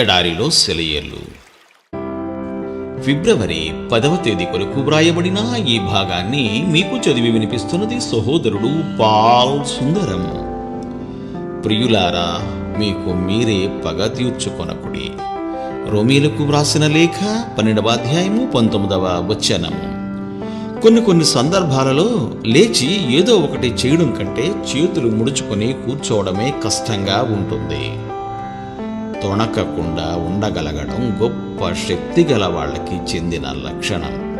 ఎడారిలో సెలయేర్లు ఫిబ్రవరి పదవ తేదీ కొరకు వ్రాయబడిన ఈ భాగాన్ని మీకు చదివి వినిపిస్తున్నది సహోదరుడు పాల్ సుందరం. ప్రియులారా మీకు మీరే పగ తీర్చుకొనకుడి. రోమీలకు వ్రాసిన లేఖ పన్నెండవ అధ్యాయము పంతొమ్మిదవ వచనము కొన్ని కొన్ని సందర్భాలలో లేచి ఏదో ఒకటి చేయడం కంటే చేతులు ముడుచుకొని కూర్చోవడమే కష్టంగా ఉంటుంది. తొణకకుండా ఉండగలగడం గొప్ప శక్తి గల వాళ్ళకి చెందిన లక్షణం.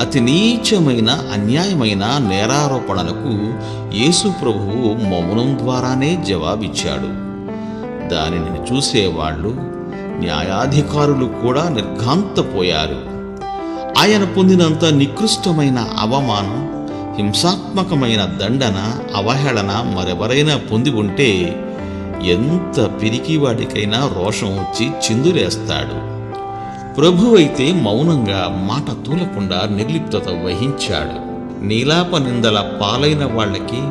అతి నీచమైన అన్యాయమైన నేరారోపణలకు యేసు ప్రభువు మౌనం ద్వారానే జవాబిచ్చాడు. దానిని చూసేవాళ్ళు న్యాయాధికారులు కూడా నిర్ఘాంతపోయారు. ఆయన పొందినంత నికృష్టమైన అవమానం హింసాత్మకమైన దండన అవహేళన మరెవరైనా పొంది ఉంటే ఎంత పిరికివాడికైనా రోషం వచ్చి చిందులేస్తాడు. ప్రభువైతే మౌనంగా మాట తూలకుండా నిర్లిప్తత వహించాడు. నీలాప నిందల పాలైన వాళ్ళకి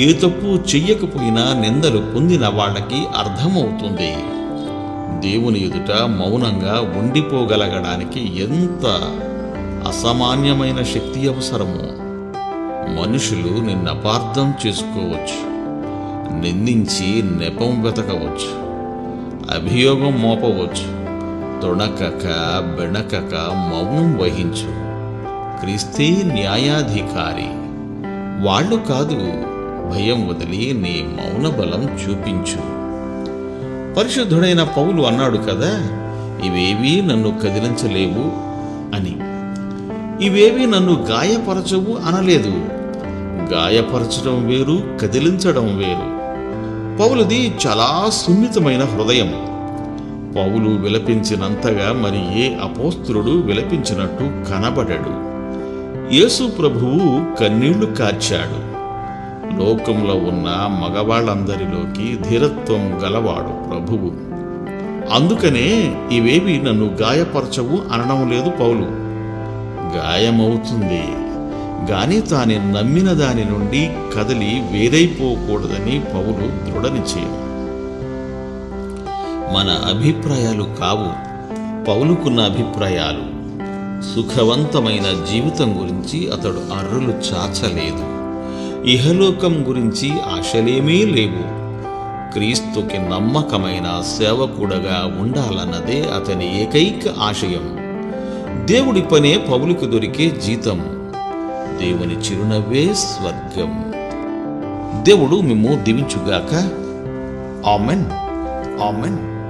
ఏ తప్పు చెయ్యకపోయినా నిందలు పొందిన వాళ్ళకి అర్థమవుతుంది. దేవుని ఎదుట మౌనంగా ఉండిపోగలగడానికి ఎంత అసామాన్యమైన శక్తి అవసరమో. మనుషులు నిన్నపార్థం చేసుకోవచ్చు. నిందించి నెపం వెతకవచ్చు. అభియోగం మోపవచ్చు. తొణకక బెణకక మౌనం వహించు. క్రీస్తే న్యాయాధికారి వాళ్ళు కాదు భయం వదిలి నీ మౌన బలం చూపించు. పరిశుద్ధుడైన పౌలు అన్నాడు కదా ఇవేవీ నన్ను కదిలించలేవు అని. ఇవేవి నన్ను గాయపరచవు అనలేదు. గాయపరచడం వేరు కదిలించడం వేరు. పౌలుది చాలా సున్నితమైన హృదయం. పౌలు విలపించినంతగా మరి ఏ అపోస్తులుడు విలపించినట్టు కనబడడు. యేసు ప్రభువు కన్నీళ్ళు కార్చాడు. లోకంలో ఉన్న మగవాళ్ళందరిలోకి ధీరత్వం గలవాడు ప్రభువు. అందుకనే ఇవేవి నన్ను గాయపరచవు అనడం లేదు పౌలు. గాయమవుతుంది. గాని తాను నమ్మిన దాని నుండి కదిలి వేరైపోకూడదని పౌలు దృఢ నిశ్చయం మన అభిప్రాయాలు కావు. పౌలుకున్న అభిప్రాయాలు. సుఖవంతమైన జీవితం గురించి అతడు అర్రులు చాచలేదు. ఇహలోకం గురించి ఆశలేమీ లేవు. క్రీస్తుకి నమ్మకమైన సేవకుడగా ఉండాలన్నదే అతని ఏకైక ఆశయం. దేవుడి పనే పౌలుకు దొరికే జీతం. దేవుని చిరునవ్వే స్వర్గం. దేవుడు మేము దీవించుగాక. ఆమెన్. ఆమెన్.